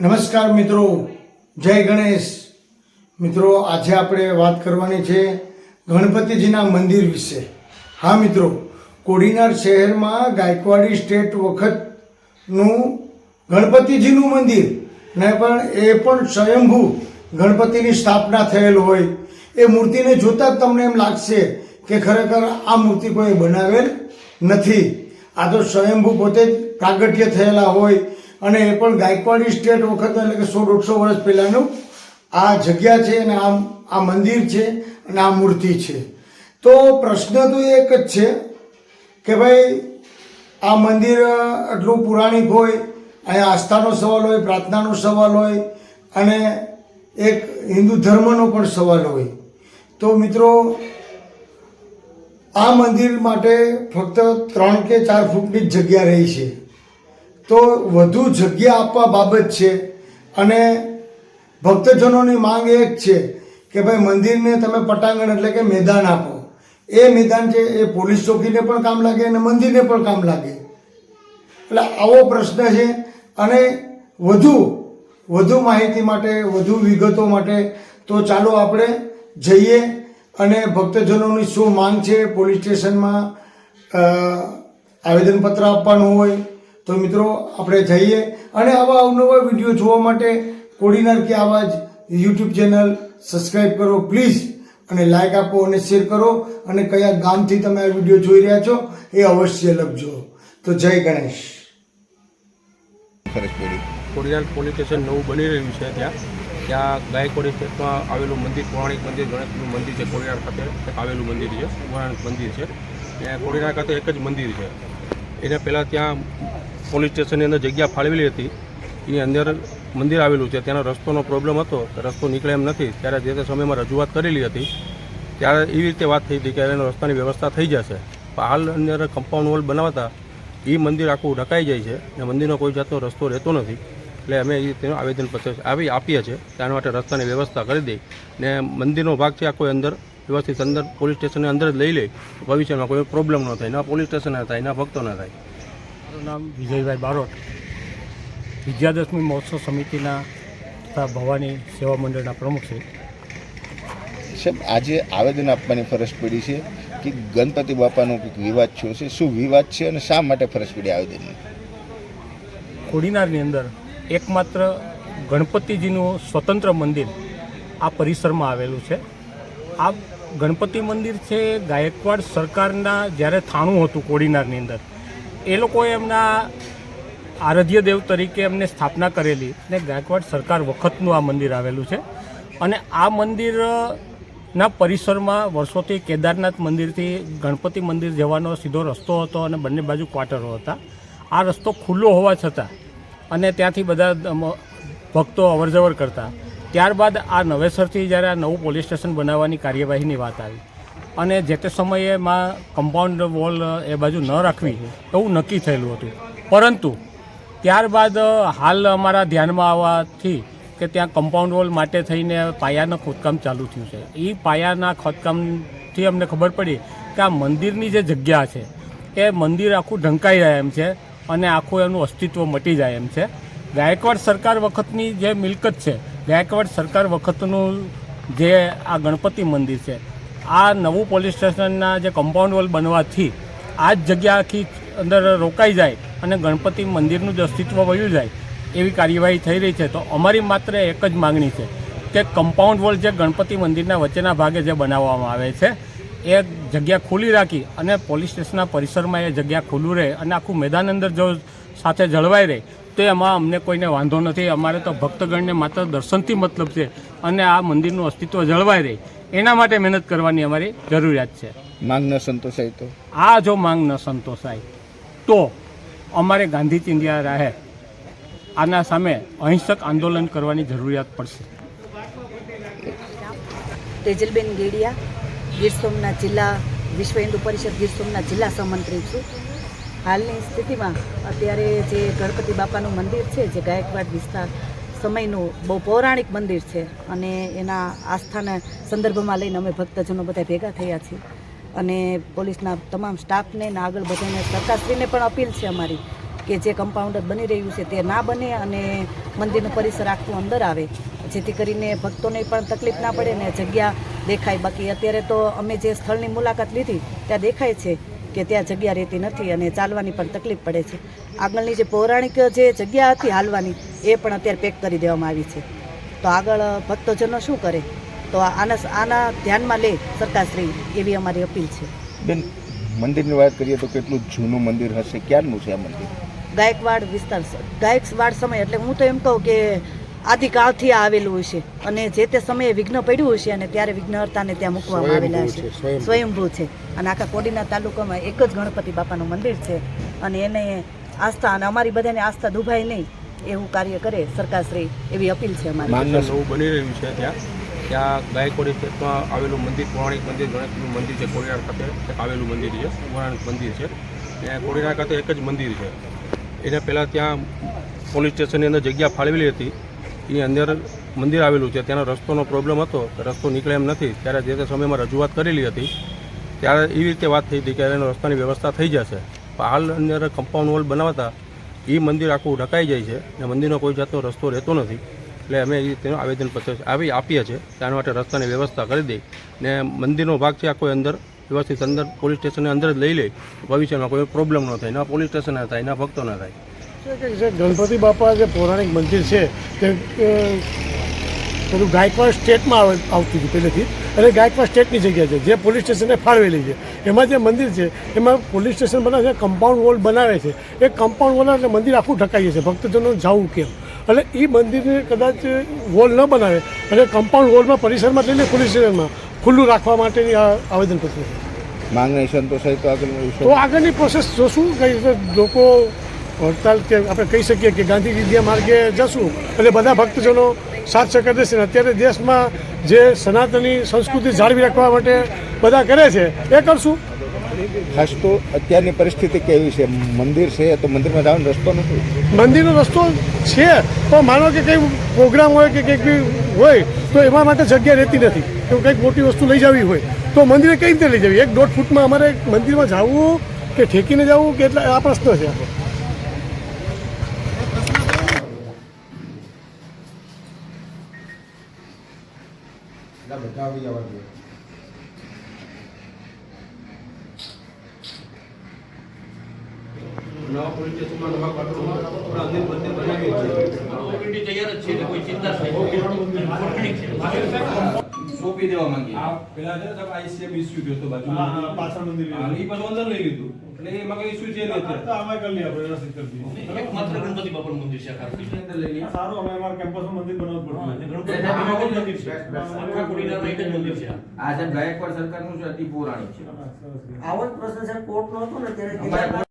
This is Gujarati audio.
નમસ્કાર મિત્રો. જય ગણેશ. મિત્રો, આજે આપણે વાત કરવાની છે ગણપતિજીના મંદિર વિશે. હા મિત્રો, કોડીનાર શહેરમાં ગાયકવાડી સ્ટેટ વખતનું ગણપતિજીનું મંદિર. ને પણ એ પણ સ્વયંભૂ ગણપતિની સ્થાપના થયેલ હોય. એ મૂર્તિને જોતાં જ તમને એમ લાગશે કે ખરેખર આ મૂર્તિ કોઈ બનાવેલ નથી. આ તો સ્વયંભૂ પોતે જ પ્રાગટ્ય થયેલા હોય. અને એ પણ ગાયકવાડી સ્ટેટ વખત, એટલે કે સો દોઢસો વર્ષ પહેલાંનું, આ જગ્યા છે અને આ આ મંદિર છે અને આ મૂર્તિ છે. તો પ્રશ્ન તો એક જ છે કે ભાઈ, આ મંદિર આટલું પુરાણિક હોય, અહીંયા આસ્થાનો સવાલ હોય, પ્રાર્થનાનો સવાલ હોય, અને એક હિન્દુ ધર્મનો પણ સવાલ હોય. તો મિત્રો, આ મંદિર માટે ફક્ત ત્રણ કે ચાર ફૂટની જ જગ્યા રહી છે. તો વધુ જગ્યા આપવા બાબત છે. અને ભક્તજનોની માંગ એ જ છે કે ભાઈ મંદિરને તમે પટાંગણ એટલે કે મેદાન આપો. એ મેદાન છે, એ પોલીસ ચોકીને પણ કામ લાગે અને મંદિરને પણ કામ લાગે. એટલે આવો પ્રશ્ન છે અને વધુ વધુ માહિતી માટે, વધુ વિગતો માટે તો ચાલો આપણે જઈએ અને ભક્તજનોની શું માંગ છે, પોલીસ સ્ટેશનમાં આવેદનપત્ર આપવાનું હોય તો મિત્રો આપણે જઈએ અને આવા અવનવા વીડિયો જોવા માટે કોડીનાર કે આવા જ યુટ્યુબ ચેનલ સબસ્ક્રાઈબ કરો પ્લીઝ અને લાઈક આપો અને શેર કરો. અને કયા ગામથી તમે આ વીડિયો જોઈ રહ્યા છો એ અવશ્ય લખજો. તો જય ગણેશ. કોડીનાર પોલીસ સ્ટેશન નવું બની રહ્યું છે ત્યાં. ત્યાં ગાયકવાડી સ્ટેટમાં આવેલું મંદિર પૌરાણિક મંદિર ગણેશનું મંદિર છે. કોડીનાર ખાતે આવેલું મંદિર છે. પૌરાણિક મંદિર છે. ત્યાં કોડીનાર ખાતે એક જ મંદિર છે. એના પહેલાં ત્યાં પોલીસ સ્ટેશનની અંદર જગ્યા ફાળવેલી હતી. એની અંદર મંદિર આવેલું છે. ત્યાંનો રસ્તોનો પ્રોબ્લેમ હતો રસ્તો નીકળે એમ નથી. ત્યારે જે તે સમયમાં રજૂઆત કરેલી હતી. ત્યારે એવી રીતે વાત થઈ હતી કે એનો રસ્તાની વ્યવસ્થા થઈ જશે. પણ હાલ અંદર કમ્પાઉન્ડ વોલ બનાવતા એ મંદિર આખું ઢકાઈ જાય છે અને મંદિરનો કોઈ જાતનો રસ્તો રહેતો નથી. એટલે અમે એ તેનું આવેદનપત્ર આવી આપીએ છીએ. તેના માટે રસ્તાની વ્યવસ્થા કરી દઈ ને મંદિરનો ભાગ છે આખો અંદર વ્યવસ્થિત અંદર પોલીસ સ્ટેશનની અંદર જ લઈ લે. ભવિષ્યમાં કોઈ પ્રોબ્લેમ ન થાય. ના પોલીસ સ્ટેશન ના થાય, ના ભક્તો ના થાય. મારું નામ વિજયભાઈ બારોટ. વિજયાદશમી મહોત્સવ સમિતિના તથા ભવાની સેવા મંડળના પ્રમુખ છે. સાહેબ આજે આવેદન આપવાની ફરજ પડી છે કે ગણપતિ બાપાનો કંઈક વિવાદ થયો છે? શું વિવાદ છે અને શા માટે ફરજ પડી આવેદનની કોડીનારની અંદર એકમાત્ર ગણપતિજીનું સ્વતંત્ર મંદિર આ પરિસરમાં આવેલું છે. આ ગણપતિ મંદિર છે ગાયકવાડ સરકારના જ્યારે થાણું હતું કોડીનારની અંદર. એ લોકોએ એમના આરાધ્ય દેવ તરીકે એમને સ્થાપના કરેલી ને ગાયકવાડ સરકાર વખતનું આ મંદિર આવેલું છે. અને આ મંદિરના પરિસરમાં વર્ષોથી કેદારનાથ મંદિરથી ગણપતિ મંદિર જવાનો સીધો રસ્તો હતો અને બંને બાજુ ક્વાર્ટરો હતા. આ રસ્તો ખુલ્લો હોવા છતાં અને ત્યાંથી બધા ભક્તો અવરજવર કરતા. ત્યારબાદ આ નવેસરથી જ્યારે આ નવું પોલીસ સ્ટેશન બનાવવાની કાર્યવાહીની વાત આવી અને જે તે સમયે માં કમ્પાઉન્ડ વોલ એ બાજુ ન રાખવી, એવું નક્કી થયેલું હતું. પરંતુ ત્યારબાદ હાલ અમારા ધ્યાનમાં આવવાથી કે ત્યાં કમ્પાઉન્ડ વોલ માટે થઈને પાયાનું ખોદકામ ચાલુ થયું છે. એ પાયાના ખોદકામથી અમને ખબર પડી કે આ મંદિરની જે જગ્યા છે, એ મંદિર આખું ઢંકાઈ જાય એમ છે અને આખું એનું અસ્તિત્વ મટી જાય એમ છે. ગાયકવાડ સરકાર વખતની જે મિલકત છે, ગાયકવાડ સરકાર વખતનું જે આ ગણપતિ મંદિર છે આ નવું પોલીસ સ્ટેશનના જે કમ્પાઉન્ડ વોલ બનવાથી આ જ જગ્યા આખી અંદર રોકાઈ જાય અને ગણપતિ મંદિરનું જ અસ્તિત્વ વયું જાય એવી કાર્યવાહી થઈ રહી છે. તો અમારી માત્ર એક જ માગણી છે કે કમ્પાઉન્ડ વોલ જે ગણપતિ મંદિરના વચ્ચેના ભાગે જે બનાવવામાં આવે છે, એ જગ્યા ખુલ્લી રાખી અને પોલીસ સ્ટેશનના પરિસરમાં એ જગ્યા ખુલ્લું રહે અને આખું મેદાન અંદર જો સાથે જળવાઈ રહે, તો એમાં અમને કોઈને વાંધો નથી. અમારે તો ભક્તગણને માત્ર દર્શનથી મતલબ છે અને આ મંદિરનું અસ્તિત્વ જળવાઈ રહે. એના માટે મહેનત કરવાની અમારી જરૂરિયાત છે. માંગ ન સંતોષાય તો? આ જો માંગ ન સંતોષાય તો અમારે ગાંધી ચિંધિયા રાહે આના સામે અહિંસક આંદોલન કરવાની જરૂરિયાત પડશે. તેજલબેન ગેડિયા ગીર સોમનાથ જિલ્લા વિશ્વ હિન્દુ પરિષદ ગીર સોમનાથ જિલ્લા સહમંત્રી છું. હાલની સ્થિતિમાં અત્યારે જે ગણપતિ બાપાનું મંદિર છે જે ગાયકવાડ વિસ્તાર સમયનું બહુ પૌરાણિક મંદિર છે અને એના આસ્થાના સંદર્ભમાં લઈને અમે ભક્તજનો બધા ભેગા થયા છીએ. અને પોલીસના તમામ સ્ટાફને ને આગળ બધાને સરકારશ્રીને પણ અપીલ છે અમારી કે જે કમ્પાઉન્ડર બની રહ્યું છે તે ના બને અને મંદિરનું પરિસર આખું અંદર આવે. જેથી કરીને ભક્તોને પણ તકલીફ ના પડે ને જગ્યા દેખાય. બાકી અત્યારે તો અમે જે સ્થળની મુલાકાત લીધી, ત્યાં દેખાય છે કે ત્યાં જગ્યા રહેતી નથી અને ચાલવાની પણ તકલીફ પડે છે. આગળની જે પૌરાણિક જે જગ્યા હતી હાલવાની એ પણ અત્યારે પેક કરી દેવામાં આવી છે. તો આગળ ભક્તજનો શું કરે? તો આના આના ધ્યાનમાં લે સરકારશ્રી એવી અમારી અપીલ છે. બેન મંદિરની વાત કરીએ તો કેટલું જૂનું મંદિર હશે? ક્યારનું છે આ મંદિર? ગાયકવાડ વિસ્તાર ગાયકવાડ સમય એટલે હું તો એમ કહું કે આદિકાળથી આ આવેલું હશે અને જે તે સમયે વિઘ્ન પડ્યું હશે અને ત્યારે વિઘ્નહર્તાને ત્યાં મૂકવામાં આવેલા છે સ્વયંભૂ. છે. અને આખા કોડીના તાલુકામાં એક જ ગણપતિ બાપાનું મંદિર છે. અને એને આસ્થા અને અમારી બધાને આસ્થા દુભાય નહીં એવું કાર્ય કરે સરકારશ્રી એવી અપીલ છે અમારી. નવું બની રહ્યું છે ત્યાં. ત્યાં ગાયકોડી સ્ટેટમાં આવેલું મંદિર પૌરાણિક મંદિર ગણેશનું મંદિર છે કોડીનાર ખાતે આવેલું મંદિર છે પૌરાણિક મંદિર છે. ત્યાં કોડીનાર ખાતે એક જ મંદિર છે. એને પહેલાં ત્યાં પોલીસ સ્ટેશનની અંદર જગ્યા ફાળવેલી હતી. એ અંદર મંદિર આવેલું છે. ત્યાંનો રસ્તોનો પ્રોબ્લેમ હતો. રસ્તો નીકળે એમ નથી. ત્યારે જે તે સમયમાં રજૂઆત કરેલી હતી, ત્યારે એવી રીતે વાત થઈ હતી કે એનો રસ્તાની વ્યવસ્થા થઈ જશે. પણ હાલ અંદર કમ્પાઉન્ડ વોલ બનાવતા એ મંદિર આખું ઢકાઈ જાય છે અને મંદિરનો કોઈ જાતનો રસ્તો રહેતો નથી. એટલે અમે એ તેનું આવેદનપત્ર આવી આપીએ છીએ. તેના માટે રસ્તાની વ્યવસ્થા કરી દઈ ને મંદિરનો ભાગ છે આખો અંદર વ્યવસ્થિત અંદર પોલીસ સ્ટેશનની અંદર જ લઈ લે. ભવિષ્યમાં કોઈ પ્રોબ્લેમ ન થાય. ના પોલીસ સ્ટેશન ના થાય, ના ભક્તો ના થાય. જે ગણપતિ બાપા જે પૌરાણિક મંદિર છે તે પેલું ગાયકવાડ સ્ટેટમાં આવે- આવતું હતું પહેલેથી. અને ગાયકવાડ સ્ટેટની જગ્યા છે જે પોલીસ સ્ટેશને ફાળવેલી છે. એમાં જે મંદિર છે એમાં પોલીસ સ્ટેશન બનાવે છે કમ્પાઉન્ડ વોલ બનાવે છે. એ કમ્પાઉન્ડ વોલ એટલે મંદિર આખું ઢકાઈ જશે ભક્તજનો જવું કેમ? એટલે એ મંદિરને કદાચ વોલ ન બનાવે અને કમ્પાઉન્ડ વોલમાં પરિસરમાં લઈને પોલીસ સ્ટેશનમાં ખુલ્લું રાખવા માટેની આ આવેદનપત્ર છે. માંગણી સંતોષાય તો આગળ તો આગળની પ્રોસેસ જોશું કઈ રીતે લોકો હડતાલ કે આપણે કહી શકીએ કે ગાંધી વિદ્યા માર્ગે જશું અને બધા ભક્તજનો સાથ સહકાર દેશે અત્યારે દેશમાં જે સનાતની સંસ્કૃતિ જાળવી રાખવા માટે બધા કરે છે એ કરશું. ખાસ તો અત્યારની પરિસ્થિતિ કેવી છે? મંદિર છે તો મંદિરમાં જવાનો રસ્તો નથી. મંદિરનો રસ્તો છે પણ માનો કે કંઈ પ્રોગ્રામ હોય કે કંઈક બી હોય તો એમાં માટે જગ્યા રહેતી નથી. કે કંઈક મોટી વસ્તુ લઈ જવી હોય તો મંદિરે કઈ રીતે લઈ જવી? એક દોઢ ફૂટમાં અમારે મંદિરમાં જવું કે ઠેકીને જવું કે એટલે આ પ્રશ્ન છે. આપણો નવા પોલીસ સ્ટેશનમાં નવા કન્ટ્રોલમાં આપણે અંદર ચિંતા બનાવી સોંપી દેવા માંગીએ. આ પેલા છે ને સાહેબ આઈસીએમ ઇશ્યુ થયો તો બાજુ પાછળ મંદિર એ પાછું અંદર લઈ લીધું. એટલે એમાં કઈ ઇશ્યુ છે નહીં અત્યારે. એકમાત્ર ગણપતિ બાપાનું મંદિર છે આખા દેશની અંદર લઈ લઈએ. સારું અમે અમારા કેમ્પસમાં મંદિર બનાવવું પડશે. ગણપતિ બાપાનું મંદિર છે. આખા કોડીનારમાં એક જ મંદિર છે. આ. સાહેબ ગાયકવાડ સરકારનું છે અતિ પૌરાણિક છે. આવો જ પ્રશ્ન સાહેબ કોર્ટનો હતો ને ત્યારે